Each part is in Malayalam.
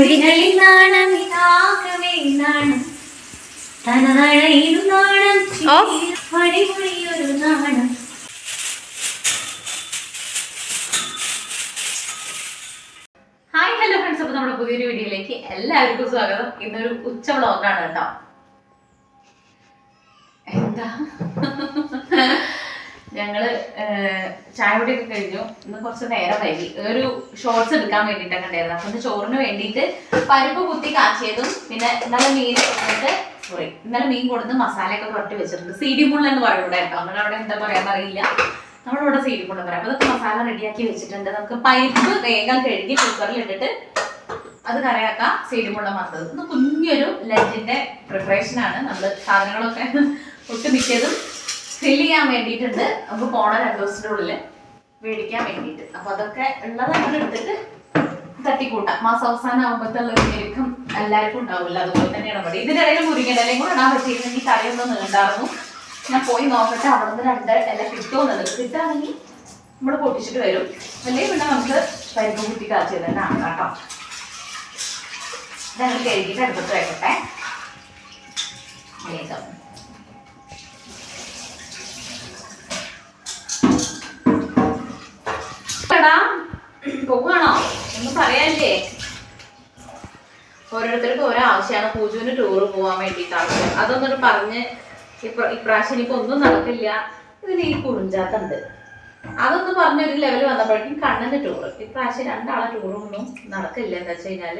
മൊഴികളിൽ നാണം ഇതാകവേ നാണം. തനതഴയിലും നാണം അടിപൊളിയൊരു നാണം. Hi hello friends. അപ്പോൾ നമ്മുടെ പുതിയൊരു വീഡിയോയിലേക്ക് എല്ലാവർക്കും സ്വാഗതം. ഇന്നൊരു ഉച്ച വ്ളോഗാണ് കേട്ടോ. എന്താ? ഞങ്ങൾ ചായ ചായ ഒക്കെ കഴിഞ്ഞു. ഇന്ന് കുറച്ച് നേരം വൈകി. ഒരു ഷോർട്സ് എടുക്കാൻ വേണ്ടിയിട്ടൊക്കെ ഉണ്ടായിരുന്നു. അപ്പൊ ചോറിന് വേണ്ടിയിട്ട് പരിപ്പ് കുത്തി കാച്ചിയതും പിന്നെ ഇന്നലെ മീൻ കൊടുത്തിട്ട് സോറി ഇന്നലെ മീൻ കൊടുത്ത് മസാലയൊക്കെ പുറത്ത് വെച്ചിട്ടുണ്ട്. സീഡി മുള്ള എന്ന് പറയും ഇവിടെ കേട്ടോ അവിടെ എന്താ പറയാൻ അറിയില്ല. നമ്മളിവിടെ സീഡി മുള്ള പറയാം. അപ്പൊ അതൊക്കെ മസാല റെഡിയാക്കി വെച്ചിട്ടുണ്ട്. നമുക്ക് പരിപ്പ് വേഗം കഴുകി കുക്കറിൽ ഇട്ടിട്ട് അത് കറിയാക്കാം. സീഡിമുള്ള മത്തത് മാത്രം കുഞ്ഞൊരു ലഞ്ചിന്റെ പ്രിപ്പറേഷൻ ആണ്. നമ്മൾ സാധനങ്ങളൊക്കെ ഒട്ട് മിക്കതും ഫില്ല് ചെയ്യാൻ വേണ്ടിയിട്ടുണ്ട്. നമുക്ക് പോണ രണ്ടു ദിവസത്തിന്റെ ഉള്ളിൽ മേടിക്കാൻ വേണ്ടിയിട്ട്. അപ്പൊ അതൊക്കെ ഉള്ളത് നമ്മൾ എടുത്തിട്ട് തട്ടിക്കൂട്ടാം. മാസം അവസാനം ആകുമ്പോഴത്തുള്ള ഒരു ഞെരുക്കം എല്ലാവർക്കും ഉണ്ടാവില്ല അതുപോലെ തന്നെയാണ് ഇതിന്റെ ഇടയിൽ മുരിങ്ങയുടെ ഇലയും കൂടെ ഇടാൻ പറ്റിയിരുന്നെങ്കിൽ കറിയൊന്നും നീണ്ടായിരുന്നു ഞാൻ പോയി നോക്കട്ടെ. അവിടെ നിന്ന് രണ്ട് ഇല കിട്ടുമെന്നുള്ളത് കിട്ടുകയാണെങ്കിൽ നമ്മൾ പൊട്ടിച്ചിട്ട് വരും. അല്ലെങ്കിൽ പിന്നെ നമുക്ക് പരിപ്പ് കുത്തി കാച്ചു തന്നെ ആണ് കേട്ടോ. ഇതങ്ങൾ കഴുകിയിട്ട് അടുപ്പത്ത് വെക്കട്ടെ. പോവാണോ? ഒന്നും പറയാല്ലേ ഓരോരുത്തർക്കും ഓരോ ആവശ്യമാണ്. പൂജുവിന് ടൂറ് പോവാൻ വേണ്ടിയിട്ടാണ് അതൊന്നൊരു പറഞ്ഞ് ഇപ്ര ഇപ്രാവശ്യം ഇനിയിപ്പോ ഒന്നും നടക്കില്ല. ഇതിന് ഈ കുറിഞ്ചാത്തുണ്ട്. അതൊന്ന് പറഞ്ഞൊരു ലെവൽ വന്നപ്പോഴേക്കും കണ്ണന്റെ ടൂറ് ഇപ്രാവശ്യം രണ്ടാളെ ടൂറൊന്നും നടക്കില്ല. എന്താ വെച്ച് കഴിഞ്ഞാൽ?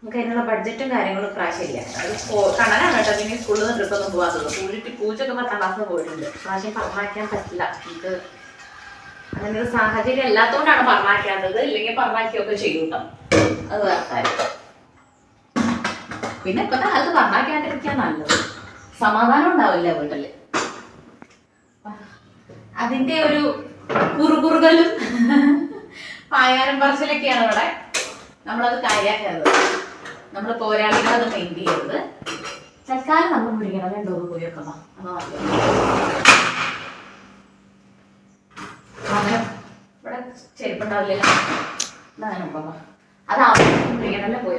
നമുക്ക് അതിനുള്ള ബഡ്ജറ്റും കാര്യങ്ങളും പ്രാവശ്യം ഇല്ല. അത് കണ്ണനാണ് കേട്ടോ. പിന്നെ സ്കൂളിൽ നിന്ന് ട്രിപ്പൊന്നും പോകാത്തത് പൂജ പൂജയൊക്കെ പത്താം ക്ലാസ്സിൽ പോയിട്ടുണ്ട്. പ്രാവശ്യം പറഞ്ഞാക്കാൻ പറ്റില്ല. നമുക്ക് അങ്ങനെ ഒരു സാഹചര്യം അല്ലാത്തതുകൊണ്ടാണ് പറഞ്ഞാക്കാത്തത് ഇല്ലെങ്കിൽ പറഞ്ഞാക്കിയൊക്കെ ചെയ്യും അത് വേറെ പിന്നെ ഇപ്പത്തെ കാലത്ത് പറഞ്ഞാക്കാണ്ടിരിക്കാൻ നല്ലത്. സമാധാനം ഉണ്ടാവില്ല വീട്ടിൽ. അതിന്റെ ഒരു കുറുകുറുകലും പായാരം പറച്ചിലൊക്കെയാണ് ഇവിടെ. നമ്മളത് കാര്യാക്കരുത്. നമ്മൾ പോരാളികൾ അത് മെയിൻ ചെയ്യരുത്. തൽക്കാലം നമ്മൾ പിടിക്കണം. രണ്ടോ പോയി വെക്കണം അത് നല്ലത് അങ്ങനെ ഇവിടെ ചെരുപ്പുണ്ടാവില്ലല്ലോ. അതാണ് ഉപ്പ അതാ മുരിക്കണല്ലേ പോയി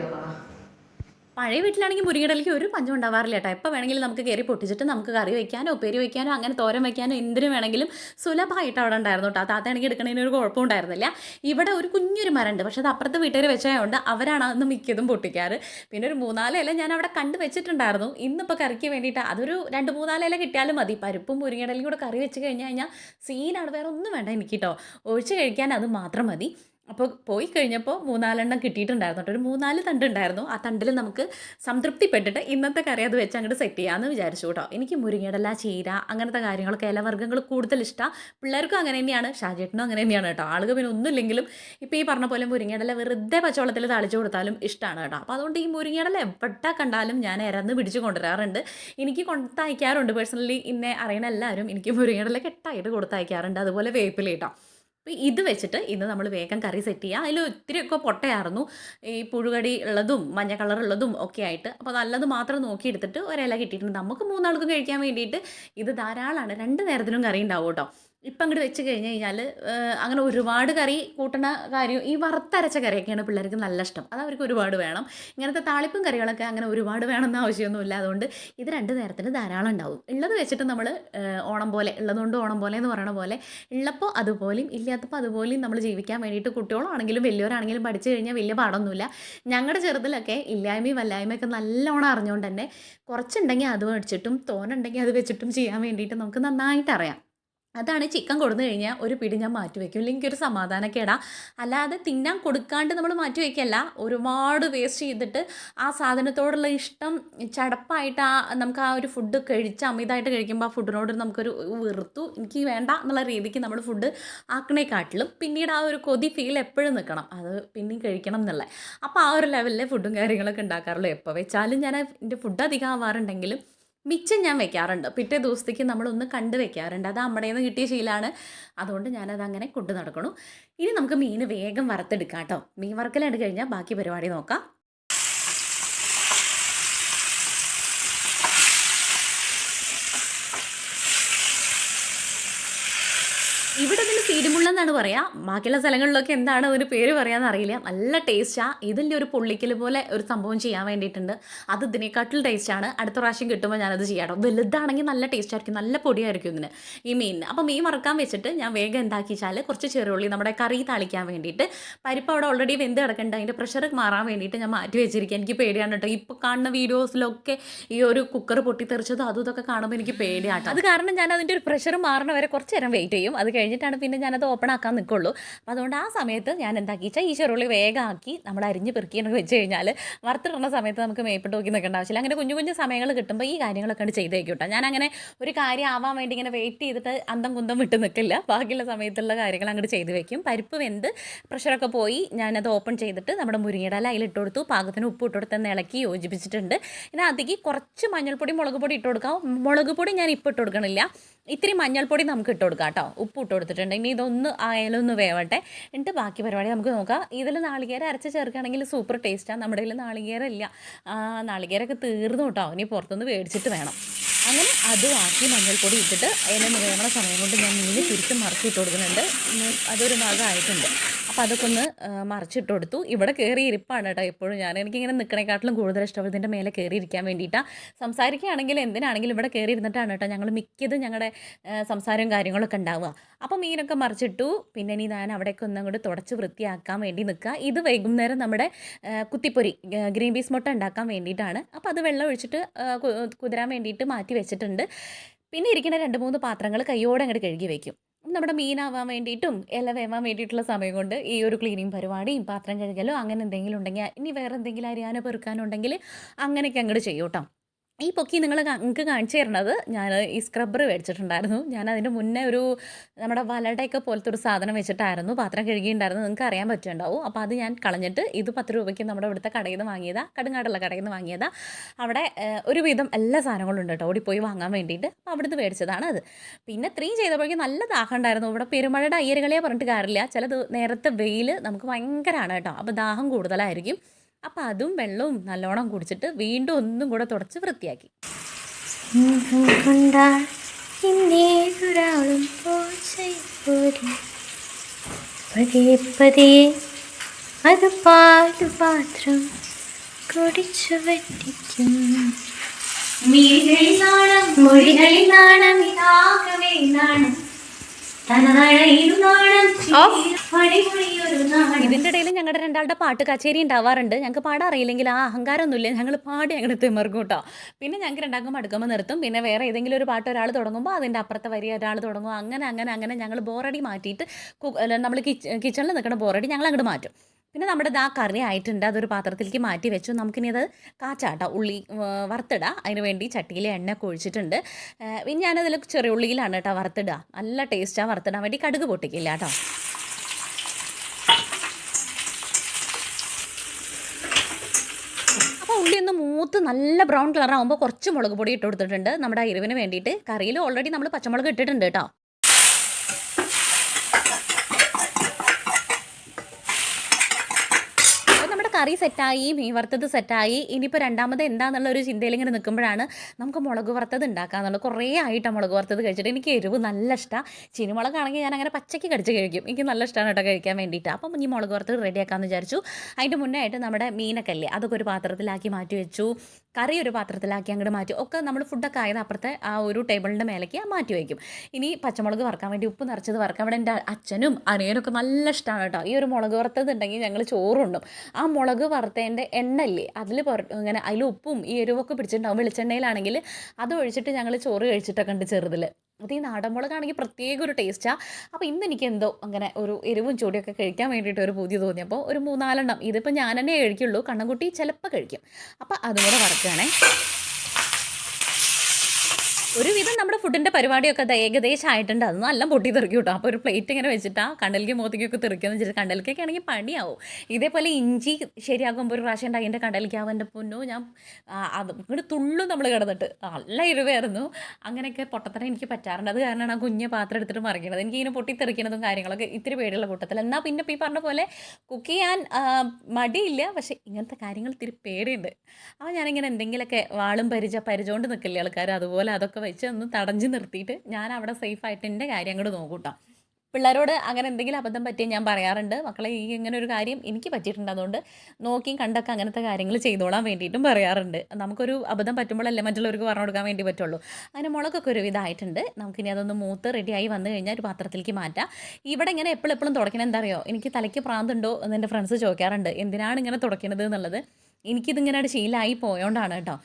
പഴയ വീട്ടിലാണെങ്കിൽ മുരിങ്ങടലിക്ക് ഒരു പഞ്ചം ഉണ്ടാവാറില്ല കേട്ടോ. എപ്പോൾ വേണമെങ്കിലും നമുക്ക് കയറി പൊട്ടിച്ചിട്ട് നമുക്ക് കറി വയ്ക്കാനോ ഉപ്പേരി വയ്ക്കാനോ അങ്ങനെ തോരൻ വയ്ക്കാനോ എന്തിനു വേണമെങ്കിലും സുലഭമായിട്ട് അവിടെ ഉണ്ടായിരുന്നു കേട്ടോ. താത്തയാണെങ്കിൽ എടുക്കണതിന് ഒരു കുഴപ്പം ഉണ്ടായിരുന്നില്ല. ഇവിടെ ഒരു കുഞ്ഞൊരു മരമുണ്ട്. പക്ഷേ അത് അപ്പുറത്ത് വീട്ടുകാർ വെച്ചതുകൊണ്ട് അവരാണ് അന്ന് മിക്കതും പൊട്ടിക്കാറ്. പിന്നെ ഒരു മൂന്നാൽ ഇല ഞാൻ അവിടെ കണ്ട് വെച്ചിട്ടുണ്ടായിരുന്നു. ഇന്നിപ്പോൾ കറിക്ക് വേണ്ടിയിട്ട് അതൊരു രണ്ട് മൂന്നാൽ ഇല കിട്ടിയാലും മതി. പരിപ്പും മുരിങ്ങടലും കൂടെ കറി വെച്ച് കഴിഞ്ഞ് കഴിഞ്ഞാൽ സീനാണ് വേറെ ഒന്നും വേണ്ട എനിക്ക് കേട്ടോ. ഒഴിച്ച് കഴിക്കാൻ അത് മാത്രം മതി. അപ്പോൾ പോയി കഴിഞ്ഞപ്പോൾ മൂന്നാലെണ്ണം കിട്ടിയിട്ടുണ്ടായിരുന്നു കേട്ടോ. ഒരു മൂന്നാൽ തണ്ടുണ്ടായിരുന്നു. ആ തണ്ടിൽ നമുക്ക് സംതൃപ്തിപ്പെട്ടിട്ട് ഇന്നത്തെ കറി അത് വെച്ച് അങ്ങോട്ട് സെറ്റ് ചെയ്യാമെന്ന് വിചാരിച്ചു കേട്ടോ. എനിക്ക് മുരിങ്ങടല ചീര അങ്ങനത്തെ കാര്യങ്ങളൊക്കെ ഇലവർഗങ്ങൾ കൂടുതൽ ഇഷ്ടമാണ് പിള്ളേർക്കും അങ്ങനെ തന്നെയാണ് ഷാജേട്ടനും അങ്ങനെ തന്നെയാണ് കേട്ടോ. ആളുകൾ പിന്നെ ഒന്നുമില്ലെങ്കിലും ഇപ്പോൾ ഈ പറഞ്ഞ പോലെ മുരിങ്ങടല വെറുതെ പച്ചവെള്ളത്തിൽ തളിച്ചു കൊടുത്താലും ഇഷ്ടമാണ് കേട്ടോ. അപ്പോൾ അതുകൊണ്ട് ഈ മുരിങ്ങടല എവിടെ കണ്ടാലും ഞാൻ ഇരന്ന് പിടിച്ച് കൊണ്ടുവരാറുണ്ട്. എനിക്ക് കൊടുത്തയക്കാറുണ്ട്. പേഴ്സണലി ഇന്നെ അറിയണ എല്ലാവരും എനിക്ക് മുരിങ്ങടല കെട്ടായിട്ട് കൊടുത്തയക്കാറുണ്ട്. അതുപോലെ വേപ്പില കേട്ടോ അപ്പോൾ ഇത് വെച്ചിട്ട് ഇന്ന് നമ്മൾ വേഗം കറി സെറ്റ് ചെയ്യുക അതിൽ ഒത്തിരിയൊക്കെ പൊട്ടയായിരുന്നു. ഈ പുഴുകടി ഉള്ളതും മഞ്ഞ കളറുള്ളതും ഒക്കെ ആയിട്ട്. അപ്പോൾ നല്ലത് മാത്രം നോക്കിയെടുത്തിട്ട് ഒരില കിട്ടിയിട്ടുണ്ട്. നമുക്ക് മൂന്നാൾക്കും കഴിക്കാൻ വേണ്ടിയിട്ട് ഇത് ധാരാളമാണ് രണ്ട് നേരത്തിനും കറി ഉണ്ടാവും കേട്ടോ. ഇപ്പം അങ്ങോട്ട് വെച്ച് കഴിഞ്ഞ് കഴിഞ്ഞാൽ അങ്ങനെ ഒരുപാട് കറി കൂട്ടണ കാര്യം ഈ വറുത്തരച്ച കറിയൊക്കെയാണ് പിള്ളേർക്ക് നല്ല ഇഷ്ടം. അത് അവർക്ക് ഒരുപാട് വേണം. ഇങ്ങനത്തെ താളിപ്പും കറികളൊക്കെ അങ്ങനെ ഒരുപാട് വേണമെന്ന് ആവശ്യമൊന്നുമില്ല. അതുകൊണ്ട് ഇത് രണ്ട് നേരത്തിന് ധാരാളം ഉണ്ടാവും. ഉള്ളത് വെച്ചിട്ട് നമ്മൾ ഓണം പോലെ ഉള്ളതുകൊണ്ട് ഓണം പോലെ എന്ന് പറയണ പോലെ ഉള്ളപ്പോൾ അതുപോലെയും ഇല്ലാത്തപ്പോൾ അതുപോലെയും നമ്മൾ ജീവിക്കാൻ വേണ്ടിയിട്ട് കുട്ടികളാണെങ്കിലും വലിയവരാണെങ്കിലും പഠിച്ചു കഴിഞ്ഞാൽ വലിയ പാടൊന്നുമില്ല. ഞങ്ങളുടെ ചെറുതിലൊക്കെ ഇല്ലായ്മയും വല്ലായ്മയൊക്കെ നല്ലോണം അറിഞ്ഞുകൊണ്ട് തന്നെ കുറച്ചുണ്ടെങ്കിൽ അത് വെച്ചിട്ടും തോനുണ്ടെങ്കിൽ അത് വെച്ചിട്ടും ചെയ്യാൻ വേണ്ടിയിട്ട് നമുക്ക് നന്നായിട്ട് അറിയാം. അതാണ് ചിക്കൻ കൊടുത്തു കഴിഞ്ഞാൽ ഒരു പിടി ഞാൻ മാറ്റി വയ്ക്കും ഇല്ലെങ്കിൽ ഒരു സമാധാനക്കേടാ. അല്ലാതെ തിന്നാൻ കൊടുക്കാണ്ട് നമ്മൾ മാറ്റി വയ്ക്കല്ല ഒരുപാട് വേസ്റ്റ് ചെയ്തിട്ട് ആ സാധനത്തോടുള്ള ഇഷ്ടം ചടപ്പായിട്ട് ആ നമുക്ക് ആ ഒരു ഫുഡ് കഴിച്ച് അമിതമായിട്ട് കഴിക്കുമ്പോൾ ആ ഫുഡിനോട് നമുക്കൊരു വെറുത്തു. എനിക്ക് വേണ്ട എന്നുള്ള രീതിക്ക് നമ്മൾ ഫുഡ് ആക്കണേക്കാട്ടിലും പിന്നീട് ആ ഒരു കൊതി ഫീൽ എപ്പോഴും നിൽക്കണം അത് പിന്നെയും കഴിക്കണം എന്നുള്ള അപ്പോൾ ആ ഒരു ലെവലിലെ ഫുഡും കാര്യങ്ങളൊക്കെ ഉണ്ടാക്കാറുള്ളൂ. എപ്പോൾ വെച്ചാലും ഞാൻ എന്റെ ഫുഡ് അധികം ആവാറുണ്ടെങ്കിലും മിച്ചം ഞാൻ വെക്കാറുണ്ട്. പിറ്റേ ദിവസത്തേക്ക് നമ്മളൊന്ന് കണ്ട് വെക്കാറുണ്ട്. അത് നമ്മുടെ നിന്ന് കിട്ടിയ ശീലമാണ് അതുകൊണ്ട് ഞാനത് അങ്ങനെ കൊണ്ടു നടക്കണു ഇനി നമുക്ക് മീൻ വേഗം വറുത്തെടുക്കാം കേട്ടോ. മീൻ വറുക്കലായിട്ട് കഴിഞ്ഞാൽ ബാക്കി പരിപാടി നോക്കാം ഇവിടെ ഇതിന് സീഡിമുള്ള എന്നാണ് പറയുക ബാക്കിയുള്ള സ്ഥലങ്ങളിലൊക്കെ എന്താണ് ഒരു പേര് പറയാന്ന് അറിയില്ല. നല്ല ടേസ്റ്റാണ് ഇതിന്റെ ഒരു പൊള്ളിക്കൽ പോലെ ഒരു സംഭവം ചെയ്യാൻ വേണ്ടിയിട്ടുണ്ട്. അത് ഇതിനെക്കാട്ടിൽ ടേസ്റ്റാണ് അടുത്ത പ്രാവശ്യം കിട്ടുമ്പോൾ ഞാനത് ചെയ്യാട്ടോ. വലുതാണെങ്കിൽ നല്ല ടേസ്റ്റ് ആയിരിക്കും. നല്ല പൊടിയായിരിക്കും ഇതിന്. ഈ മീനിന് അപ്പോൾ മീൻ മറക്കാൻ വെച്ചിട്ട് ഞാൻ വേഗം എന്താക്കിച്ചാൽ കുറച്ച് ചെറുള്ളി നമ്മുടെ കറി താളിക്കാൻ വേണ്ടിയിട്ട് പരിപ്പ് അവിടെ ഓൾറെഡി വെന്ത് കിടക്കേണ്ട അതിന്റെ പ്രഷർ മാറാൻ വേണ്ടിയിട്ട് ഞാൻ മാറ്റി വെച്ചിരിക്കുക എനിക്ക് പേടിയാണ് കേട്ടോ. ഇപ്പോൾ കാണുന്ന വീഡിയോസിലൊക്കെ ഈ ഒരു കുക്കർ പൊട്ടിത്തെറിച്ചതും അതും ഇതൊക്കെ കാണുമ്പോൾ എനിക്ക് പേടിയാട്ടോ അത് കാരണം ഞാൻ അതിന്റെ ഒരു പ്രഷർ മാറണ വരെ കുറച്ച് നേരം വെയിറ്റ് ചെയ്യും. അത് കഴിഞ്ഞിട്ടാണ് പിന്നെ ഞാനത് ഓപ്പൺ ആക്കാൻ നിൽക്കുള്ളൂ അപ്പോൾ അതുകൊണ്ട് ആ സമയത്ത് ഞാൻ എന്താക്കി വെച്ചാൽ ഈ ചെറുള്ളി വേഗമാക്കി നമ്മൾ അരിഞ്ഞ് പെറുക്കിയെന്ന് വെച്ച് കഴിഞ്ഞാൽ വറുത്തിടുന്ന സമയത്ത് നമുക്ക് മേപ്പിട്ട് നോക്കി നിൽക്കേണ്ട ആവശ്യമില്ല. അങ്ങനെ കുഞ്ഞു കുഞ്ഞു സമയങ്ങൾ കിട്ടുമ്പോൾ ഈ കാര്യങ്ങളൊക്കെ ആണ് കേട്ടോ ഞാൻ അങ്ങനെ ഒരു കാര്യം ആവാൻ വേണ്ടി ഇങ്ങനെ വെയിറ്റ് ചെയ്തിട്ട് അന്തം കുന്തം വിട്ട് നിൽക്കില്ല ബാക്കിയുള്ള സമയത്തുള്ള കാര്യങ്ങൾ അങ്ങോട്ട് ചെയ്ത് വെക്കും. പരിപ്പ് വെന്ത് പ്രഷറൊക്കെ പോയി ഞാനത് ഓപ്പൺ ചെയ്തിട്ട് നമ്മുടെ മുരിങ്ങയുടെ ഇല അതിലിട്ട് കൊടുത്തു. പാകത്തിന് ഉപ്പ് ഇട്ട് കൊടുത്ത് ഇളക്കി യോജിപ്പിച്ചിട്ടുണ്ട്. ഇതിനകത്തേക്ക് കുറച്ച് മഞ്ഞൾപ്പൊടി മുളക് പൊടി ഇട്ട് കൊടുക്കാം. മുളക് പൊടി ഞാൻ ഇപ്പോൾ ഇട്ട് കൊടുക്കണില്ല. ഇത്തിരി മഞ്ഞൾപ്പൊടി നമുക്ക് ഇട്ട് കൊടുക്കാം കേട്ടോ. ഉപ്പ് ഇട്ട് കൊടുത്തിട്ടുണ്ട്. ഇനി ഇതൊന്ന് ആയാലൊന്ന് വേവട്ടെ. എന്നിട്ട് ബാക്കി പരിപാടി നമുക്ക് നോക്കാം. ഇതിൽ നാളികേരം അരച്ച് ചേർക്കുകയാണെങ്കിൽ സൂപ്പർ ടേസ്റ്റാണ് നമ്മുടെ കയ്യിൽ നാളികേരം ഇല്ല. നാളികേരമൊക്കെ തീർന്നു കേട്ടോ. ഇനി പുറത്തുനിന്ന് മേടിച്ചിട്ട് വേണം. അങ്ങനെ അതും ആക്കി മഞ്ഞൾപ്പൊടി ഇട്ടിട്ട് അതിനൊന്ന് വേണ സമയം കൊണ്ട് ഞാൻ മീൻ തിരിച്ച് മറച്ചിട്ട് കൊടുക്കുന്നുണ്ട്. അതൊരു ഭാഗമായിട്ടുണ്ട്. അപ്പോൾ അതൊക്കെ ഒന്ന് മറിച്ചിട്ട് കൊടുത്തു ഇവിടെ കയറി ഇരിപ്പാണ് കേട്ടോ എപ്പോഴും ഞാൻ. എനിക്കിങ്ങനെ നിൽക്കണേക്കാട്ടിലും കൂടുതൽ ഇഷ്ടം ഇതിന്റെ മേലെ കയറി ഇരിക്കാൻ വേണ്ടിയിട്ടാണ് സംസാരിക്കുകയാണെങ്കിൽ എന്തിനാണെങ്കിലും ഇവിടെ കയറി ഇരുന്നിട്ടാണ് കേട്ടോ ഞങ്ങൾ മിക്കതും ഞങ്ങളുടെ സംസാരവും കാര്യങ്ങളൊക്കെ ഉണ്ടാവുക. അപ്പോൾ മീനൊക്കെ മറിച്ചിട്ടു. പിന്നെ ഇനി ഞാൻ അവിടേക്ക് ഒന്നും കൂടി തുടച്ച് വൃത്തിയാക്കാൻ വേണ്ടി നിൽക്കുക. ഇത് വൈകുന്നേരം നമ്മുടെ കുത്തിപ്പൊരി ഗ്രീൻ പീസ് മുട്ട ഉണ്ടാക്കാൻ വേണ്ടിയിട്ടാണ്. അപ്പോൾ അത് വെള്ളം ഒഴിച്ചിട്ട് കുതിരാൻ വേണ്ടിയിട്ട് മാറ്റി വെച്ചിട്ടുണ്ട്. പിന്നെ ഇരിക്കുന്ന രണ്ട് മൂന്ന് പാത്രങ്ങൾ കൈയോടെ അങ്ങോട്ട് കഴുകി വെക്കും. നമ്മുടെ മീനാവാൻ വേണ്ടിയിട്ടും ഇല വേവാൻ വേണ്ടിയിട്ടുള്ള സമയം കൊണ്ട് ഈ ഒരു ക്ലീനിങ് പരിപാടിയും പാത്രം കഴുകലോ അങ്ങനെ എന്തെങ്കിലും ഉണ്ടെങ്കിൽ ഇനി വേറെ എന്തെങ്കിലും അരിയാനോ പെറുക്കാനുണ്ടെങ്കിൽ അങ്ങനെയൊക്കെ അങ്ങോട്ട് ചെയ്യും കേട്ടോ ഈ പൊക്കി നിങ്ങൾ നിങ്ങൾക്ക് കാണിച്ചു തരണത് ഞാൻ ഈ സ്ക്രബ്ബർ മേടിച്ചിട്ടുണ്ടായിരുന്നു. ഞാൻ അതിന്റെ മുന്നേ ഒരു നമ്മുടെ വലടയൊക്കെ പോലത്തെ ഒരു സാധനം വെച്ചിട്ടായിരുന്നു. പാത്രം കഴുകിയിട്ടുണ്ടായിരുന്നു. നിങ്ങൾക്ക് അറിയാൻ പറ്റുന്നുണ്ടാവും. അപ്പോൾ അത് ഞാൻ കളഞ്ഞിട്ട് ഇത് പത്ത് രൂപയ്ക്ക് നമ്മുടെ ഇവിടുത്തെ കടയിൽ നിന്ന് വാങ്ങിയതാ കടുങ്ങാടുള്ള കടയിൽ നിന്ന് വാങ്ങിയതാ. അവിടെ ഒരുവിധം എല്ലാ സാധനങ്ങളും ഉണ്ട് കേട്ടോ ഓടിപ്പോയി വാങ്ങാൻ വേണ്ടിയിട്ട്. അപ്പോൾ അവിടുന്ന് മേടിച്ചതാണ് അത്. പിന്നെ ത്രീ ചെയ്തപ്പോഴേക്കും നല്ല ദാഹം ഉണ്ടായിരുന്നു. ഇവിടെ പെരുമഴയുടെ അയ്യരുകളെ പറഞ്ഞിട്ട് കാര്യമില്ല. ചില നേരത്തെ വെയിൽ നമുക്ക് ഭയങ്കരമാണ് കേട്ടോ. അപ്പോൾ ദാഹം കൂടുതലായിരിക്കും. അപ്പോൾ അതും വെള്ളവും നല്ലോണം കുടിച്ചിട്ട് വീണ്ടും ഒന്നും കൂടെ തുടച്ച് വൃത്തിയാക്കി. പതിയെ പതിയെ അത് പാലുപാത്രം കുടിച്ചു വറ്റിക്കും മിഴികളിൽ നാണം മൊഴികളിൽ നാണം ഇതാകവേ നാണം. ഇതിന്റെ ഇടയിൽ ഞങ്ങളുടെ രണ്ടാളുടെ പാട്ട് കച്ചേരി ഉണ്ടാവാറുണ്ട്. ഞങ്ങൾക്ക് പാടാൻ അറിയില്ലെങ്കിൽ ആ അഹങ്കാരമൊന്നുമില്ല. ഞങ്ങൾ പാടി ഞങ്ങളുടെ തിമർക്കും കേട്ടോ പിന്നെ ഞങ്ങൾക്ക് രണ്ടാക്കും അടുക്കുമ്പോൾ നിർത്തും. പിന്നെ വേറെ ഏതെങ്കിലും ഒരു പാട്ട് ഒരാൾ തുടങ്ങുമ്പോൾ അതിന്റെ അപ്പുറത്തെ വരി ഒരാൾ തുടങ്ങും. അങ്ങനെ അങ്ങനെ അങ്ങനെ ഞങ്ങൾ ബോറടി മാറ്റിയിട്ട് നമ്മൾ കിച്ചണിൽ നിൽക്കുന്ന ബോറടി ഞങ്ങൾ അങ്ങോട്ട് മാറ്റും. പിന്നെ നമ്മുടെ ദാ കറി ആയിട്ടുണ്ട്. അതൊരു പാത്രത്തിലേക്ക് മാറ്റി വെച്ചു. നമുക്കിനി അത് കാച്ചാട്ടോ. ഉള്ളി വറുത്തിടാം. അതിന് വേണ്ടി ചട്ടിയിൽ എണ്ണ കുഴിച്ചിട്ടുണ്ട്. പിന്നെ ഞാനതിൽ ചെറിയ ഉള്ളിയിലാണ് കേട്ടോ വറുത്തിടുക നല്ല ടേസ്റ്റാണ് വറുത്തിടാൻ വേണ്ടി കടുക് പൊട്ടിക്കില്ല കേട്ടോ. അപ്പോൾ ഉള്ളി ഒന്ന് മൂത്ത് നല്ല ബ്രൗൺ കളർ ആകുമ്പോൾ കുറച്ച് മുളക് പൊടി ഇട്ട് കൊടുത്തിട്ടുണ്ട്. നമ്മുടെ എരിവിന് വേണ്ടിയിട്ട് കറിയിൽ ഓൾറെഡി നമ്മൾ പച്ചമുളക് ഇട്ടിട്ടുണ്ട് കേട്ടോ അപ്പോൾ നമ്മുടെ കറി സെറ്റായി മീൻ വറുത്തത് സെറ്റായി. ഇനിയിപ്പോൾ രണ്ടാമത് എന്താണെന്നുള്ള ഒരു ചിന്തയിൽ ഇങ്ങനെ നിൽക്കുമ്പോഴാണ് നമുക്ക് മുളക് വറുത്തത് ഉണ്ടാക്കാന്നുള്ളത്. കുറേ ആയിട്ടാണ് മുളക് വറുത്തത് കഴിച്ചിട്ട്. എനിക്ക് എരിവ് നല്ല ഇഷ്ടമാണ് ചീനിമുളകാണെങ്കിൽ ഞാൻ അങ്ങനെ പച്ചയ്ക്ക് കടിച്ച് കഴിക്കും. എനിക്ക് നല്ല ഇഷ്ടമാണ് കേട്ടോ കഴിക്കാൻ വേണ്ടിയിട്ട്. അപ്പം ഈ മുളക് വറുത്തത് റെഡിയാക്കാമെന്ന് വിചാരിച്ചു. അതിന്റെ മുന്നേ ആയിട്ട് നമ്മുടെ മീനൊക്കെ അല്ലേ അതൊക്കെ ഒരു പാത്രത്തിലാക്കി മാറ്റി വെച്ചു. കറി ഒരു പാത്രത്തിലാക്കി അങ്ങോട്ട് മാറ്റി. ഒക്കെ നമ്മൾ ഫുഡൊക്കെ ആയത് അപ്പുറത്തെ ആ ഒരു ടേബിളിന്റെ മേലേക്ക് മാറ്റി വയ്ക്കും ഇനി പച്ചമുളക് വറക്കാൻ വേണ്ടി ഉപ്പ് നിറച്ചത് വറക്കാൻ വേണ്ടി എന്റെ അച്ഛനും അനിയനൊക്കെ നല്ല ഇഷ്ടമാണ് കേട്ടോ. ഈ ഒരു മുളക് വറുത്തത് ഉണ്ടെങ്കിൽ ഞങ്ങൾ ചോറുണ്ടും ആ മുളക് വറുത്തതിന്റെ എണ്ണയില്ലേ അതിൽ ഇങ്ങനെ അതിൽ ഉപ്പും ഈ എരിവൊക്കെ പിടിച്ചിട്ടുണ്ടാവും. വെളിച്ചെണ്ണയിലാണെങ്കിൽ അത് ഒഴിച്ചിട്ട് ഞങ്ങൾ ചോറ് കഴിച്ചിട്ടൊക്കെ ഉണ്ട് ചെറുതിൽ. അത് ഈ നാടൻ മുളകാണെങ്കിൽ പ്രത്യേക ഒരു ടേസ്റ്റാണ് അപ്പോൾ ഇന്ന് എനിക്ക് എന്തോ അങ്ങനെ ഒരു എരിവും ചൂടിയൊക്കെ കഴിക്കാൻ വേണ്ടിയിട്ട് ഒരു പൂതി തോന്നിയപ്പോൾ ഒരു മൂന്നാലെണ്ണം. ഇതിപ്പോൾ ഞാൻ തന്നെ കഴിക്കുള്ളൂ. കണ്ണൻകുട്ടി ചിലപ്പോൾ കഴിക്കും. അപ്പോൾ അതും കൂടെ വറുക്കുകയാണേ. ഒരുവിധം നമ്മുടെ ഫുഡിന്റെ പരിപാടിയൊക്കെ ഏകദേശം ആയിട്ടുണ്ട്. അത് നല്ല പൊട്ടി തെറിക്കും കേട്ടോ അപ്പോൾ ഒരു പ്ലേറ്റ് ഇങ്ങനെ വെച്ചിട്ടാ കണ്ടലിക്ക് മുഖത്തേക്കൊക്കെ തെറിക്കുമെന്ന് വെച്ചിട്ട് കണ്ടലിക്കൊക്കെ ആണെങ്കിൽ പണിയാവും. ഇതേപോലെ ഇഞ്ചി ശരിയാകുമ്പോൾ ഒരു പ്രാവശ്യം ഉണ്ടായി എന്റെ കണ്ടലിക്കാവും എന്റെ പൊന്നോ ഞാൻ ആ, അത് ഇങ്ങോട്ട് തുള്ളും നമ്മൾ കിടന്നിട്ട്. നല്ല ഇരുവായിരുന്നു അങ്ങനെയൊക്കെ പൊട്ടത്തരം എനിക്ക് പറ്റാറുണ്ട്. അത് കാരണമാണ് ആ കുഞ്ഞ് പാത്രം എടുത്തിട്ട് മറിക്കുന്നത് എനിക്ക് ഇങ്ങനെ തെറിക്കണതും കാര്യങ്ങളൊക്കെ ഇത്തിരി പേടിയുള്ള കൂട്ടത്തിൽ എന്നാൽ പിന്നെ ഈ പറഞ്ഞ പോലെ കുക്ക് ചെയ്യാൻ ആ, മടിയില്ല. പക്ഷേ ഇങ്ങനത്തെ കാര്യങ്ങൾ ഇത്തിരി പേടിയുണ്ട്. അപ്പോൾ ഞാനിങ്ങനെ എന്തെങ്കിലുമൊക്കെ വാളും പരിച പരിചോണ്ട് നിൽക്കില്ലേ ആൾക്കാർ അതുപോലെ അതൊക്കെ വെച്ച് ഒന്ന് തടഞ്ഞു നിർത്തിയിട്ട് ഞാൻ അവിടെ സേഫായിട്ട് എന്റെ കാര്യം അങ്ങോട്ട് നോക്കൂട്ടോ. പിള്ളേരോട് അങ്ങനെ എന്തെങ്കിലും അബദ്ധം പറ്റിയാൽ ഞാൻ പറയാറുണ്ട്. മക്കളെ ഈ ഇങ്ങനെ ഒരു കാര്യം എനിക്ക് പറ്റിയിട്ടുണ്ട്. അതുകൊണ്ട് നോക്കിയും കണ്ടൊക്കെ അങ്ങനത്തെ കാര്യങ്ങൾ ചെയ്തോളാൻ വേണ്ടിയിട്ടും പറയാറുണ്ട്. നമുക്കൊരു അബദ്ധം പറ്റുമ്പോഴല്ലേ മറ്റുള്ളവർക്ക് പറഞ്ഞു കൊടുക്കാൻ വേണ്ടി പറ്റുള്ളൂ. അങ്ങനെ മുളകൊക്കെ ഒരു ഇതായിട്ടുണ്ട് നമുക്കിനി അതൊന്ന് മൂത്ത് റെഡിയായി വന്നു കഴിഞ്ഞാൽ ഒരു പാത്രത്തിലേക്ക് മാറ്റാം. ഇവിടെ ഇങ്ങനെ എപ്പോഴും എപ്പോഴും തുടയ്ക്കണം എന്താ അറിയോ? എനിക്ക് തലയ്ക്ക് പ്രാന്തുണ്ടോ എന്ന് എന്റെ ഫ്രണ്ട്സ് ചോദിക്കാറുണ്ട്. എന്തിനാണ് ഇങ്ങനെ തുടക്കണത് എന്നുള്ളത്? എനിക്കിതിങ്ങനെ ശീലമായി പോയോണ്ടാണ് കേട്ടോ.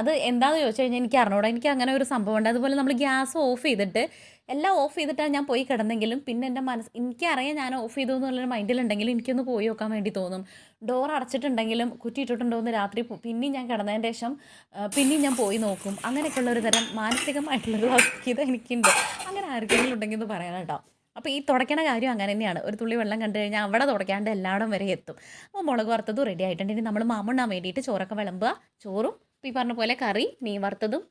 അത് എന്താണെന്ന് ചോദിച്ചു കഴിഞ്ഞാൽ എനിക്ക് അറിഞ്ഞൂടാ. എനിക്ക് അങ്ങനെ ഒരു സംഭവം ഉണ്ട് അതുപോലെ നമ്മൾ ഗ്യാസ് ഓഫ് ചെയ്തിട്ട് എല്ലാം ഓഫ് ചെയ്തിട്ടാണ് ഞാൻ പോയി കിടന്നെങ്കിലും പിന്നെ എന്റെ മനസ്സ് എനിക്കറിയാം ഞാൻ ഓഫ് ചെയ്തു എന്നുള്ളൊരു മൈൻഡിലുണ്ടെങ്കിലും എനിക്കൊന്ന് പോയി നോക്കാൻ വേണ്ടി തോന്നും. ഡോർ അടച്ചിട്ടുണ്ടെങ്കിലും കുറ്റിയിട്ടിട്ടുണ്ടോ എന്ന് രാത്രി പിന്നെയും ഞാൻ കിടന്നതിന് ശേഷം പിന്നെയും ഞാൻ പോയി നോക്കും. അങ്ങനെയൊക്കെയുള്ള ഒരു തരം മാനസികമായിട്ടുള്ളൊരു അവസ്ഥ എനിക്കുണ്ട് അങ്ങനെ ആർക്കെങ്കിലും ഉണ്ടെങ്കിൽ ഒന്ന് പറയാനാട്ടോ കേട്ടോ. അപ്പോൾ ഈ തുടയ്ക്കണ കാര്യം അങ്ങനെ തന്നെയാണ്. ഒരു തുള്ളി വെള്ളം കണ്ടു കഴിഞ്ഞാൽ അവിടെ തുടയ്ക്കാണ്ട് എല്ലായിടം വരെ എത്തും. അപ്പോൾ മുളക് വറുത്തതും റെഡി ആയിട്ടുണ്ട്. ഇനി നമ്മൾ മാമുണ്ണാൻ വേണ്ടിയിട്ട് ചോറൊക്കെ വിളമ്പുക. ചോറും ഈ പറഞ്ഞ പോലെ കറി മീൻ വറുത്തതും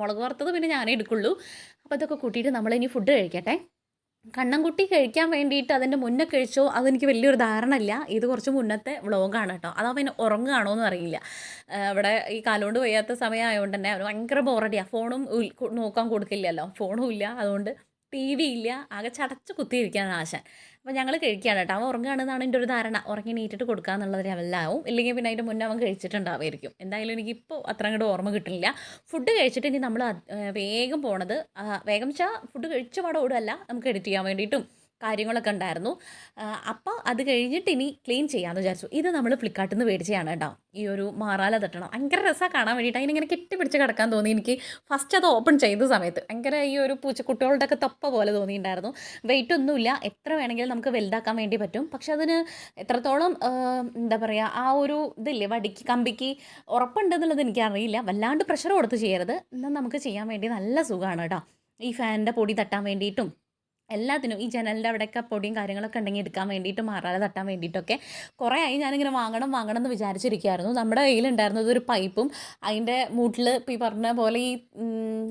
മുളക് വറുത്തതും പിന്നെ ഞാനേ എടുക്കുള്ളൂ. അപ്പോൾ ഇതൊക്കെ കൂട്ടിയിട്ട് ഇനി ഫുഡ് കഴിക്കട്ടെ. കണ്ണൻകുട്ടി കഴിക്കാൻ വേണ്ടിയിട്ട് അതിന്റെ മുന്നേ കഴിച്ചോ അതെനിക്ക് വലിയൊരു ധാരണ ഇല്ല. ഇത് കുറച്ച് മുന്നത്തെ വ്ളോഗാണ് കേട്ടോ. അതാ പിന്നെ ഉറങ്ങുകയാണോ എന്ന് അറിയില്ല. ഇവിടെ ഈ കാലുകൊണ്ട് വയ്യാത്ത സമയമായതുകൊണ്ട് തന്നെ ഭയങ്കര ബോറടിയാണ് ഫോണും നോക്കാൻ കൊടുക്കില്ലല്ലോ. ഫോണും ഇല്ല. അതുകൊണ്ട് ടി വി ഇല്ല ആകെ ചടച്ച് കുത്തിയിരിക്കുകയാണ് ആശാൻ. അപ്പോൾ ഞങ്ങൾ കഴിക്കുകയാണ് കേട്ടോ. അവൻ ഉറങ്ങുകയാണെന്നാണ് എന്റെ ഒരു ധാരണ. ഉറങ്ങി നീറ്റിട്ട് കൊടുക്കുക എന്നുള്ളത് ലെവലിലാവും ഇല്ലെങ്കിൽ പിന്നെ അതിന്റെ മുന്നേ അവൻ കഴിച്ചിട്ടുണ്ടാവുമായിരിക്കും. എന്തായാലും എനിക്കിപ്പോൾ അത്ര അങ്ങോട്ട് ഓർമ്മ കിട്ടില്ല ഫുഡ് കഴിച്ചിട്ട് ഇനി നമ്മൾ വേഗം പോണത്. വേഗം വെച്ചാൽ ഫുഡ് കഴിച്ച പാടെ ഓടുമല്ല നമുക്ക് എഡിറ്റ് ചെയ്യാൻ വേണ്ടിയിട്ടും. കാര്യങ്ങളൊക്കെ ഉണ്ടായിരുന്നു. അപ്പോൾ അത് കഴിഞ്ഞിട്ട് ഇനി ക്ലീൻ ചെയ്യാമെന്ന് വിചാരിച്ചു. ഇത് നമ്മൾ ഫ്ലിപ്കാർട്ടിൽ നിന്ന് മേടിച്ചതാണ് കേട്ടോ ഈ ഒരു മാറാല തട്ടണം. ഭയങ്കര രസമാണ് കാണാൻ വേണ്ടിയിട്ട് അതിനിങ്ങനെ കെട്ടിപ്പിടിച്ച് കിടക്കാൻ തോന്നി. എനിക്ക് ഫസ്റ്റ് അത് ഓപ്പൺ ചെയ്ത സമയത്ത്. ഭയങ്കര ഈ ഒരു പൂച്ചക്കുട്ടികളുടെ ഒക്കെ തൊപ്പ പോലെ തോന്നിയിട്ടുണ്ടായിരുന്നു. വെയിറ്റ് ഒന്നുമില്ല എത്ര വേണമെങ്കിലും നമുക്ക് വലുതാക്കാൻ വേണ്ടി പറ്റും. പക്ഷെ അതിന് എത്രത്തോളം എന്താ പറയുക ആ ഒരു ഇതില്ലേ വടിക്ക് കമ്പിക്ക് ഉറപ്പുണ്ടെന്നുള്ളത് എനിക്കറിയില്ല വല്ലാണ്ട് പ്രഷർ കൊടുത്ത് ചെയ്യരുത്. എന്നാൽ നമുക്ക് ചെയ്യാൻ വേണ്ടി നല്ല സുഖമാണ് കേട്ടോ ഈ ഫാനിന്റെ പൊടി തട്ടാൻ വേണ്ടിയിട്ടും എല്ലാത്തിനും ഈ ജനലിന്റെ അവിടെയൊക്കെ പൊടിയും കാര്യങ്ങളൊക്കെ ഉണ്ടെങ്കിൽ എടുക്കാൻ വേണ്ടിയിട്ട് മാറാതെ തട്ടാൻ വേണ്ടിയിട്ടൊക്കെ കുറേ ആയി ഞാനിങ്ങനെ വാങ്ങണം വാങ്ങണം എന്ന് വിചാരിച്ചിരിക്കുകയായിരുന്നു. നമ്മുടെ കയ്യിലുണ്ടായിരുന്നത് ഒരു പൈപ്പും അതിന്റെ മൂട്ടിൽ ഇപ്പോൾ ഈ പറഞ്ഞ പോലെ ഈ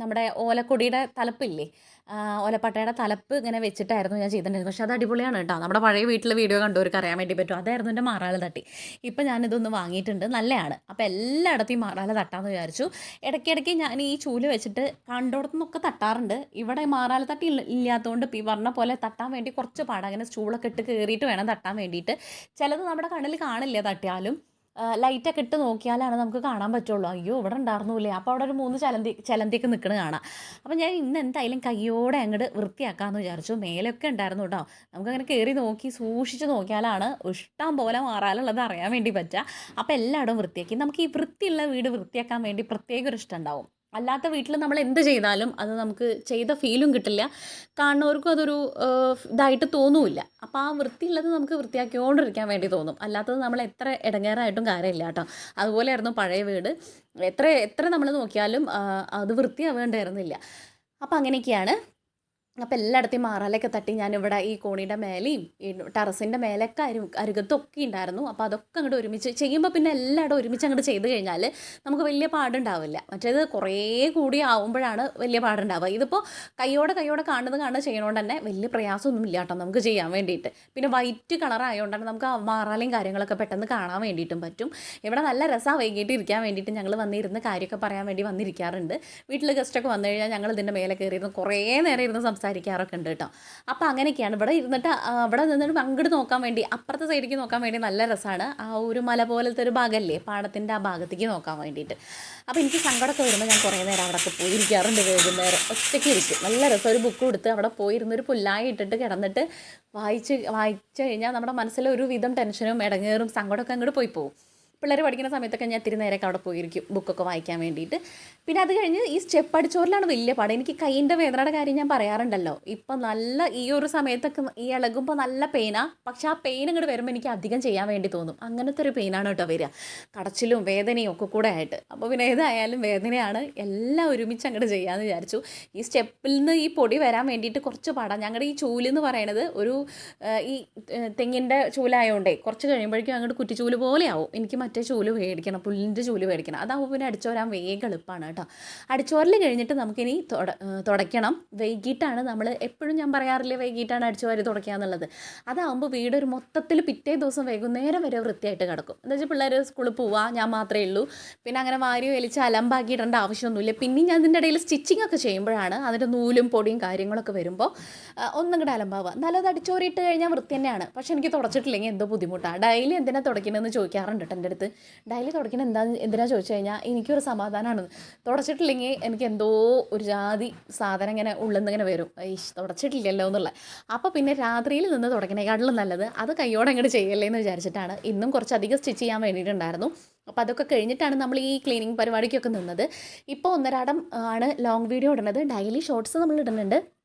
നമ്മുടെ ഓലക്കൊടിയുടെ തലപ്പില്ലേ? ആ, ഓലപ്പട്ടയുടെ തലപ്പ് ഇങ്ങനെ വെച്ചിട്ടായിരുന്നു ഞാൻ ചെയ്തിട്ടുണ്ടായിരുന്നത്. പക്ഷേ അത് അടിപൊളിയാണ് കേട്ടോ. നമ്മുടെ പഴയ വീട്ടിലെ വീഡിയോ കണ്ടവർക്ക് അറിയാൻ വേണ്ടി പറ്റും. അതായിരുന്നു എന്റെ മാറാല തട്ടി. ഇപ്പം ഞാനിതൊന്ന് വാങ്ങിയിട്ടുണ്ട്. നല്ലതാണ് അപ്പോൾ എല്ലായിടത്തും മാറാല തട്ടാമെന്ന് വിചാരിച്ചു. ഇടയ്ക്കിടയ്ക്ക് ഞാൻ ഈ ചൂൽ വെച്ചിട്ട് കണ്ടോടത്തു നിന്നൊക്കെ തട്ടാറുണ്ട്. ഇവിടെ മാറാല തട്ടി ഇല്ലാത്തതുകൊണ്ട് ഈ പറഞ്ഞ പോലെ തട്ടാൻ വേണ്ടി കുറച്ച് പാടാം. അങ്ങനെ ചൂളൊക്കെ ഇട്ട് കയറിയിട്ട് വേണം തട്ടാൻ വേണ്ടിയിട്ട്. ചിലത് നമ്മുടെ കണ്ണിൽ കാണില്ല തട്ടിയാലും. ലൈറ്റൊക്കെ ഇട്ട് നോക്കിയാലാണ് നമുക്ക് കാണാൻ പറ്റുള്ളൂ. അയ്യോ ഇവിടെ ഉണ്ടായിരുന്നില്ലേ അപ്പോൾ അവിടെ ഒരു മൂന്ന് ചലന്തി ചലന്തിക്ക് നിൽക്കുന്നത് കാണാം. അപ്പോൾ ഞാൻ ഇന്ന് എന്തായാലും കയ്യോടെ അങ്ങോട്ട് വൃത്തിയാക്കാമെന്ന് വിചാരിച്ചു. മേലൊക്കെ ഉണ്ടായിരുന്നു കേട്ടോ. നമുക്കങ്ങനെ കയറി നോക്കി സൂക്ഷിച്ച് നോക്കിയാലാണ് ഇഷ്ടം പോലെ മാറാനുള്ളത് അറിയാൻ വേണ്ടി പറ്റുക. അപ്പോൾ എല്ലായിടവും വൃത്തിയാക്കി. നമുക്ക് ഈ വൃത്തിയുള്ള വീട് വൃത്തിയാക്കാൻ വേണ്ടി പ്രത്യേക ഒരു ഇഷ്ടം ഉണ്ടാവും. അല്ലാത്ത വീട്ടിൽ നമ്മൾ എന്ത് ചെയ്താലും അത് നമുക്ക് ചെയ്ത ഫീലും കിട്ടില്ല. കാണുന്നവർക്കും അതൊരു ഇതായിട്ട് തോന്നുമില്ല അപ്പോൾ ആ വൃത്തിയുള്ളത് നമുക്ക് വൃത്തിയാക്കിക്കൊണ്ടിരിക്കാൻ വേണ്ടി തോന്നും. അല്ലാത്തത് നമ്മൾ എത്ര ഇടങ്ങേറായിട്ടും കാര്യമില്ല കേട്ടോ. അതുപോലെയായിരുന്നു പഴയ വീട്. എത്ര എത്ര നമ്മൾ നോക്കിയാലും അത് വൃത്തിയാവേണ്ടായിരുന്നില്ല. അപ്പോൾ അങ്ങനെയൊക്കെയാണ്. അപ്പോൾ എല്ലായിടത്തെയും മാറാലൊക്കെ തട്ടി ഞാനിവിടെ ഈ കോണിയുടെ മേലെയും ഈ ടെറസിന്റെ മേലൊക്കെ അരു അരുകത്തൊക്കെ ഉണ്ടായിരുന്നു. അപ്പോൾ അതൊക്കെ അങ്ങോട്ട് ഒരുമിച്ച് ചെയ്യുമ്പോൾ പിന്നെ എല്ലായിടും ഒരുമിച്ച് അങ്ങോട്ട് ചെയ്ത് കഴിഞ്ഞാൽ നമുക്ക് വലിയ പാടുണ്ടാവില്ല. മറ്റേത് കുറേ കൂടി ആവുമ്പോഴാണ് വലിയ പാടുണ്ടാവുക. ഇതിപ്പോൾ കൈയോടെ കൈയോടെ കാണുന്നത് കാണുന്നത് ചെയ്യണോണ്ട് തന്നെ വലിയ പ്രയാസമൊന്നും ഇല്ല കേട്ടോ നമുക്ക് ചെയ്യാൻ വേണ്ടിയിട്ട്. പിന്നെ വൈറ്റ് കളർ ആയതുകൊണ്ടാണ് നമുക്ക് മാറാലയും കാര്യങ്ങളൊക്കെ പെട്ടെന്ന് കാണാൻ വേണ്ടിയിട്ടും പറ്റും. ഇവിടെ നല്ല രസമാണ് വൈകിട്ട് ഇരിക്കാൻ വേണ്ടിയിട്ട് ഞങ്ങൾ വന്നിരുന്ന് കാര്യമൊക്കെ പറയാൻ വേണ്ടി വന്നിരിക്കാറുണ്ട്. വീട്ടിൽ ഗസ്റ്റൊക്കെ വന്നു കഴിഞ്ഞാൽ ഞങ്ങൾ ഇതിന്റെ മേലെ കയറിയിരുന്ന് കുറേ നേരം ഇരുന്ന് സംസാരിക്കാറൊക്കെ ഉണ്ട് കേട്ടോ. അപ്പോൾ അങ്ങനെയൊക്കെയാണ്. ഇവിടെ ഇരുന്നിട്ട് അവിടെ നിന്നിട്ട് അങ്ങോട്ട് നോക്കാൻ വേണ്ടി അപ്പുറത്തെ സൈഡിലേക്ക് നോക്കാൻ വേണ്ടി നല്ല രസമാണ് ആ ഒരു മല പോലത്തെ ഒരു ഭാഗമല്ലേ പാടത്തിന്റെ ആ ഭാഗത്തേക്ക് നോക്കാൻ വേണ്ടിയിട്ട്. അപ്പോൾ എനിക്ക് സങ്കടമൊക്കെ വരുമ്പോൾ ഞാൻ കുറേ നേരം അവിടെയൊക്കെ പോയിരിക്കാറുണ്ട് വൈകുന്നേരം. ഒറ്റയ്ക്ക് ഇരിക്കും. നല്ല രസം. ഒരു ബുക്ക് കൊടുത്ത് അവിടെ പോയിരുന്ന ഒരു പുല്ലായി ഇട്ടിട്ട് കിടന്നിട്ട് വായിച്ച് വായിച്ചു കഴിഞ്ഞാൽ നമ്മുടെ മനസ്സിലെ ഒരു വിധം ടെൻഷനും ഇടങ്ങേറും സങ്കടമൊക്കെ അങ്ങോട്ട് പോയി പോകും പിള്ളേർ പഠിക്കുന്ന സമയത്തൊക്കെ ഞാൻ ഇത്തിരി നേരമൊക്കെ അവിടെ പോയിരിക്കും ബുക്കൊക്കെ വായിക്കാൻ വേണ്ടിയിട്ട്. പിന്നെ അത് കഴിഞ്ഞ് ഈ സ്റ്റെപ്പ് അടിച്ചോറിലാണ് വലിയ പാട്. എനിക്ക് കൈയിന്റെ വേദനയുടെ കാര്യം ഞാൻ പറയാറുണ്ടല്ലോ. ഇപ്പം നല്ല ഈ ഒരു സമയത്തൊക്കെ ഈ ഇളകുമ്പോൾ നല്ല പെയിനാ. പക്ഷെ ആ പെയിൻ ഇങ്ങോട്ട് വരുമ്പോൾ എനിക്ക് അധികം ചെയ്യാൻ വേണ്ടി തോന്നും. അങ്ങനത്തെ ഒരു പെയിനാണ് കേട്ടോ വരിക. കടച്ചിലും വേദനയും ഒക്കെ കൂടെ ആയിട്ട്. അപ്പോൾ പിന്നെ ഏതായാലും വേദനയാണ്. എല്ലാം ഒരുമിച്ച് അങ്ങോട്ട് ചെയ്യാമെന്ന് വിചാരിച്ചു. ഈ സ്റ്റെപ്പിൽ നിന്ന് ഈ പൊടി വരാൻ വേണ്ടിയിട്ട് കുറച്ച് പാടാം. ഞങ്ങളുടെ ഈ ചൂലെന്ന് പറയണത് ഒരു ഈ തെങ്ങിന്റെ ചൂലായതുകൊണ്ടേ കുറച്ച് കഴിയുമ്പോഴേക്കും അങ്ങോട്ട് കുറ്റിച്ചൂൽ പോലെയാവും എനിക്ക് മറ്റേ ചൂൽ മേടിക്കണം പുല്ലിന്റെ ചൂൽ മേടിക്കണം. അതാകുമ്പോൾ പിന്നെ അടിച്ചോരാൻ വേഗം എളുപ്പമാണ് കേട്ടോ. അടിച്ചോരൽ കഴിഞ്ഞിട്ട് നമുക്കിനി തുടയ്ക്കണം. വൈകിട്ടാണ് നമ്മൾ എപ്പോഴും ഞാൻ പറയാറില്ല വൈകിട്ടാണ് അടിച്ചോരി തുടയ്ക്കുക എന്നുള്ളത്. അതാകുമ്പോൾ വീടൊരു മൊത്തത്തിൽ പിറ്റേ ദിവസം വൈകുന്നേരം വരെ വൃത്തിയായിട്ട് കിടക്കും. എന്താ വെച്ചാൽ പിള്ളേർ സ്കൂളിൽ പോവുക ഞാൻ മാത്രമേ ഉള്ളൂ. പിന്നെ അങ്ങനെ വാരി വലിച്ച് അലമ്പാക്കിയിടേണ്ട ആവശ്യമൊന്നുമില്ല. പിന്നെ ഞാൻ ഇതിന്റെ ഇടയിൽ സ്റ്റിച്ചിങ് ഒക്കെ ചെയ്യുമ്പോഴാണ് അതിന്റെ നൂലും പൊടിയും കാര്യങ്ങളൊക്കെ വരുമ്പോൾ ഒന്നും കൂടെ അലമ്പാവുക എന്നാലും അത് അടിച്ചോറിയിട്ട് കഴിഞ്ഞാൽ വൃത്തി തന്നെയാണ്. പക്ഷേ എനിക്ക് തുടച്ചിട്ടില്ലെങ്കിൽ എന്തോ ബുദ്ധിമുട്ടാണ് ഡെയിലി എന്തിനാ തുടയ്ക്കണമെന്ന് ചോദിക്കാറുണ്ട് കേട്ടോ എന്റെ ഡെയിലി തുടയ്ക്കണത് എന്താ എന്തിനാ ചോദിച്ചു കഴിഞ്ഞാൽ എനിക്കൊരു സമാധാനമാണ് തുടച്ചിട്ടില്ലെങ്കിൽ എനിക്ക് എന്തോ ഒരു ജാതി സാധനം ഇങ്ങനെ ഉള്ളെന്നിങ്ങനെ വരും. ഈശ് തുടച്ചിട്ടില്ലല്ലോ എന്നുള്ളത് അപ്പോൾ പിന്നെ രാത്രിയിൽ നിന്ന് തുടയ്ക്കണേക്കാട്ടിലും നല്ലത് അത് കൈയോടെ അങ്ങോട്ട് ചെയ്യല്ലേ എന്ന് വിചാരിച്ചിട്ടാണ്. ഇന്നും കുറച്ചധികം സ്റ്റിച്ച് ചെയ്യാൻ വേണ്ടിയിട്ടുണ്ടായിരുന്നു. അപ്പോൾ അതൊക്കെ കഴിഞ്ഞിട്ടാണ് നമ്മൾ ഈ ക്ലീനിങ് പരിപാടിക്കൊക്കെ നിന്നത്. ഇപ്പോൾ ഒന്നരാടം ആണ് ലോങ് വീഡിയോ ഇടുന്നത്. ഡെയിലി ഷോർട്സ് നമ്മൾ ഇടുന്നുണ്ട്.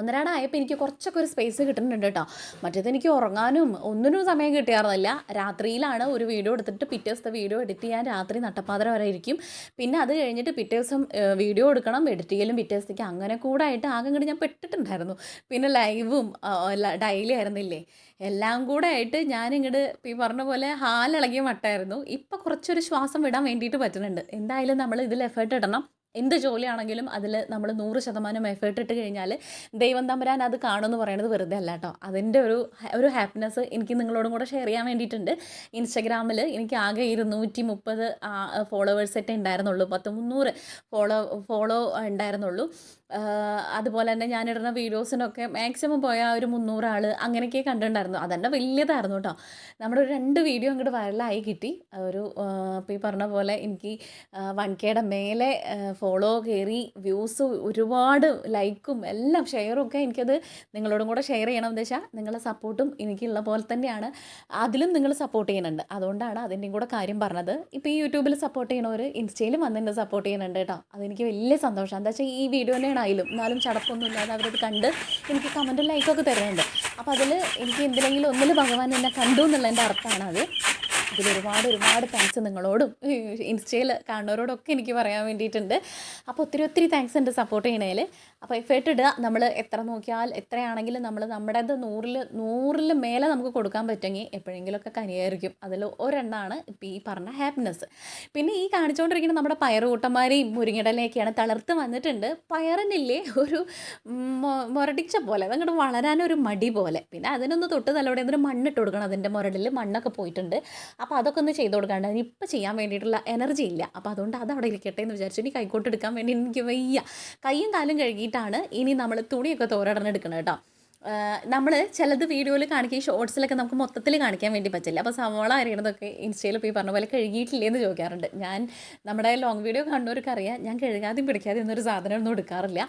ഒന്നരാടായപ്പോൾ എനിക്ക് കുറച്ചൊക്കെ ഒരു സ്പേസ് കിട്ടുന്നുണ്ട് കേട്ടോ. മറ്റേത് എനിക്ക് ഉറങ്ങാനും ഒന്നിനും സമയം കിട്ടിയായിരുന്നില്ല രാത്രിയിലാണ് ഒരു വീഡിയോ എടുത്തിട്ട് പിറ്റേ ദിവസത്തെ വീഡിയോ എഡിറ്റ് ചെയ്യാൻ രാത്രി നട്ടപ്പാതിര വരെ ഇരിക്കും. പിന്നെ അത് കഴിഞ്ഞിട്ട് പിറ്റേ ദിവസം വീഡിയോ എടുക്കണം. എഡിറ്റ് ചെയ്യലും പിറ്റേ ദിവസത്തേക്ക് അങ്ങനെ കൂടെ ആയിട്ട് ആകെ ഇങ്ങോട്ട് ഞാൻ പെട്ടിട്ടുണ്ടായിരുന്നു. പിന്നെ ലൈവും ഡെയിലി ആയിരുന്നില്ലേ? എല്ലാം കൂടെ ആയിട്ട് ഞാനിങ്ങോട്ട് ഈ പറഞ്ഞ പോലെ ഹാലിളകിയ മട്ടായിരുന്നു ഇപ്പം കുറച്ചൊരു ശ്വാസം വിടാൻ വേണ്ടിയിട്ട് പറ്റുന്നുണ്ട്. എന്തായാലും നമ്മൾ ഇതിൽ എഫേർട്ട് ഇടണം. എന്ത് ജോലിയാണെങ്കിലും അതിൽ നമ്മൾ നൂറ് ശതമാനം എഫേർട്ട് ഇട്ട് കഴിഞ്ഞാൽ ദൈവം തമ്പുരാൻ അത് കാണുമെന്ന് പറയുന്നത് വെറുതെ അല്ല കേട്ടോ. അതിന്റെ ഒരു ഒരു ഹാപ്പിനെസ് എനിക്ക് നിങ്ങളോടും കൂടെ ഷെയർ ചെയ്യാൻ വേണ്ടിയിട്ടുണ്ട്. ഇൻസ്റ്റഗ്രാമിൽ എനിക്ക് ആകെ ഇരുന്നൂറ്റി മുപ്പത് ഫോളോവേഴ്സൊക്കെ ഉണ്ടായിരുന്നുള്ളൂ. പത്ത് മുന്നൂറ് ഫോളോ ഫോളോ ഉണ്ടായിരുന്നുള്ളൂ. അതുപോലെ തന്നെ ഞാനിടുന്ന വീഡിയോസിനൊക്കെ മാക്സിമം പോയ ഒരു മുന്നൂറാൾ അങ്ങനെയൊക്കെ കണ്ടിട്ടുണ്ടായിരുന്നു. അതന്നെ വലിയതായിരുന്നു കേട്ടോ. നമ്മുടെ ഒരു രണ്ട് വീഡിയോ അങ്ങോട്ട് വൈറലായി കിട്ടി. ഒരു ഇപ്പോൾ ഈ പറഞ്ഞ പോലെ എനിക്ക് വൺ കെയുടെ മേലെ ഫോളോ കയറി വ്യൂസ് ഒരുപാട് ലൈക്കും എല്ലാം ഷെയറും ഒക്കെ എനിക്കത് നിങ്ങളോടും കൂടെ ഷെയർ ചെയ്യണം എന്ന് വെച്ചാൽ നിങ്ങളെ സപ്പോർട്ടും എനിക്കുള്ള പോലെ തന്നെയാണ്. അതിലും നിങ്ങൾ സപ്പോർട്ട് ചെയ്യുന്നുണ്ട്. അതുകൊണ്ടാണ് അതിന്റെയും കൂടെ കാര്യം പറഞ്ഞത്. ഇപ്പോൾ ഈ യൂട്യൂബിൽ സപ്പോർട്ട് ചെയ്യണവർ ഇൻസ്റ്റയിലും വന്ന് എന്നെ സപ്പോർട്ട് ചെയ്യുന്നുണ്ട് കേട്ടോ. അതെനിക്ക് വലിയ സന്തോഷം. എന്താ വെച്ചാൽ ഈ വീഡിയോ ആയാലും എന്നാലും ചടപ്പൊന്നും ഇല്ലാതെ അവരത് കണ്ട് എനിക്ക് കമന്റും ലൈക്കൊക്കെ തരുന്നുണ്ട്. അപ്പോൾ അതിൽ എനിക്ക് എന്തിനെങ്കിലും ഒന്നിൽ ഭഗവാൻ എന്നെ കണ്ടു എന്നുള്ളതിന്റെ അർത്ഥമാണ് അത് ഇതിൽ ഒരുപാട് ഒരുപാട് താങ്ക്സ് നിങ്ങളോടും ഇൻസ്റ്റയിൽ കാണുന്നവരോടൊക്കെ എനിക്ക് പറയാൻ വേണ്ടിയിട്ടുണ്ട്. അപ്പോൾ ഒത്തിരി ഒത്തിരി താങ്ക്സ് ഉണ്ട് സപ്പോർട്ട് ചെയ്യണേൽ അപ്പോൾ എഫേർട്ട് ഇടുക. നമ്മൾ എത്ര നോക്കിയാൽ എത്രയാണെങ്കിലും നമ്മൾ നമ്മുടേത് നൂറിൽ നൂറിൽ മേലെ നമുക്ക് കൊടുക്കാൻ പറ്റുമെങ്കിൽ എപ്പോഴെങ്കിലുമൊക്കെ കനിയായിരിക്കും. അതിൽ ഒരെണ്ണമാണ് ഇപ്പോൾ ഈ പറഞ്ഞ ഹാപ്പിനെസ് പിന്നെ ഈ കാണിച്ചുകൊണ്ടിരിക്കുന്ന നമ്മുടെ പയറുകൂട്ടന്മാരെയും മുരിങ്ങടലെയൊക്കെയാണ് തളർത്ത് വന്നിട്ടുണ്ട്. പയറിനില്ലേ ഒരു മുരടിച്ച പോലെ അതങ്ങോട്ട് വളരാനൊരു മടി പോലെ. പിന്നെ അതിനൊന്ന് തൊട്ട് തലോടെ എന്തൊരു മണ്ണിട്ട് കൊടുക്കണം അതിന്റെ മുരടിൽ മണ്ണൊക്കെ പോയിട്ടുണ്ട്. അപ്പോൾ അതൊക്കെ ഒന്ന് ചെയ്ത് കൊടുക്കാണ്ട്. അതിനിപ്പോൾ ചെയ്യാൻ വേണ്ടിയിട്ടുള്ള എനർജി ഇല്ല. അപ്പോൾ അതുകൊണ്ട് അത് അവിടെ ഇരിക്കട്ടെ എന്ന് വിചാരിച്ചു. ഇനി കൈക്കോട്ട് എടുക്കാൻ വേണ്ടി എനിക്ക് വയ്യ. കൈയും കാലും കഴുകിയിട്ടാണ് ഇനി നമ്മൾ തുണിയൊക്കെ തോരടണം എടുക്കണം കേട്ടോ. നമ്മൾ ചിലത് വീഡിയോയിൽ കാണിക്കുക ഷോർട്സിലൊക്കെ നമുക്ക് മൊത്തത്തിൽ കാണിക്കാൻ വേണ്ടി പറ്റില്ല. അപ്പോൾ സവോള അരിയണതൊക്കെ ഇൻസ്റ്റയിൽ പോയി പറഞ്ഞ പോലെ കഴുകിയിട്ടില്ലേ എന്ന് ചോദിക്കാറുണ്ട്. ഞാൻ നമ്മുടെ ലോങ് വീഡിയോ കാണുന്നവർക്ക് അറിയാം ഞാൻ കഴുകാതെയും പിടിക്കാതെ എന്നൊരു സാധനമൊന്നും എടുക്കാറില്ല.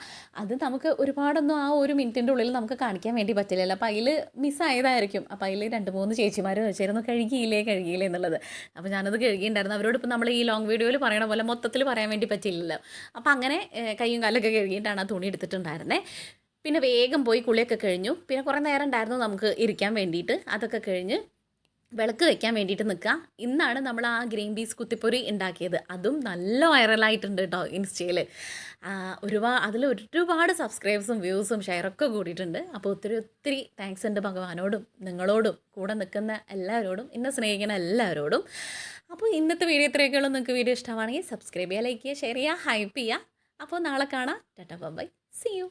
അത് നമുക്ക് ഒരുപാടൊന്നും ആ ഒരു മിനിറ്റിന്റെ ഉള്ളിൽ നമുക്ക് കാണിക്കാൻ വേണ്ടി പറ്റില്ലല്ലോ. അപ്പോൾ അതിൽ മിസ്സായതായിരിക്കും അപ്പോൾ അതിൽ രണ്ട് മൂന്ന് ചേച്ചിമാർ ചോദിച്ചായിരുന്നു കഴുകിയില്ലേ കഴുകിയില്ലേ? എന്നുള്ളത്. അപ്പോൾ ഞാനത് കഴുകിയിട്ടുണ്ടായിരുന്നു. അവരോട് ഇപ്പോൾ നമ്മൾ ഈ ലോങ് വീഡിയോയിൽ പറയണ പോലെ മൊത്തത്തിൽ പറയാൻ വേണ്ടി പറ്റില്ലല്ലോ. അപ്പോൾ അങ്ങനെ കൈയും കാലൊക്കെ കഴുകിയിട്ടാണ് ആ തുണി എടുത്തിട്ടുണ്ടായിരുന്നത് പിന്നെ വേഗം പോയി കുളിയൊക്കെ കഴിഞ്ഞു. പിന്നെ കുറേ നേരം ഉണ്ടായിരുന്നു നമുക്ക് ഇരിക്കാൻ വേണ്ടിയിട്ട്. അതൊക്കെ കഴിഞ്ഞ് വിളക്ക് വെക്കാൻ വേണ്ടിയിട്ട് നിൽക്കുക. ഇന്നാണ് നമ്മൾ ആ ഗ്രീൻ പീസ് കുത്തിപ്പൊരി ഉണ്ടാക്കിയത്. അതും നല്ല വൈറലായിട്ടുണ്ട് കേട്ടോ ഇൻസ്റ്റയിൽ ഒരുപാട് അതിൽ ഒരുപാട് സബ്സ്ക്രൈബ്സും വ്യൂസും ഷെയറൊക്കെ കൂടിയിട്ടുണ്ട്. അപ്പോൾ ഒത്തിരി ഒത്തിരി താങ്ക്സ് ഉണ്ട് ഭഗവാനോടും നിങ്ങളോടും കൂടെ നിൽക്കുന്ന എല്ലാവരോടും എന്നെ സ്നേഹിക്കുന്ന എല്ലാവരോടും. അപ്പോൾ ഇന്നത്തെ വീഡിയോ ഇത്രയൊക്കെയുള്ളൂ. നിങ്ങൾക്ക് വീഡിയോ ഇഷ്ടമാണെങ്കിൽ സബ്സ്ക്രൈബ് ചെയ്യുക ലൈക്ക് ചെയ്യുക ഷെയർ ചെയ്യുക ഹൈപ്പ് ചെയ്യുക. അപ്പോൾ നാളെ കാണാം. Tata by C U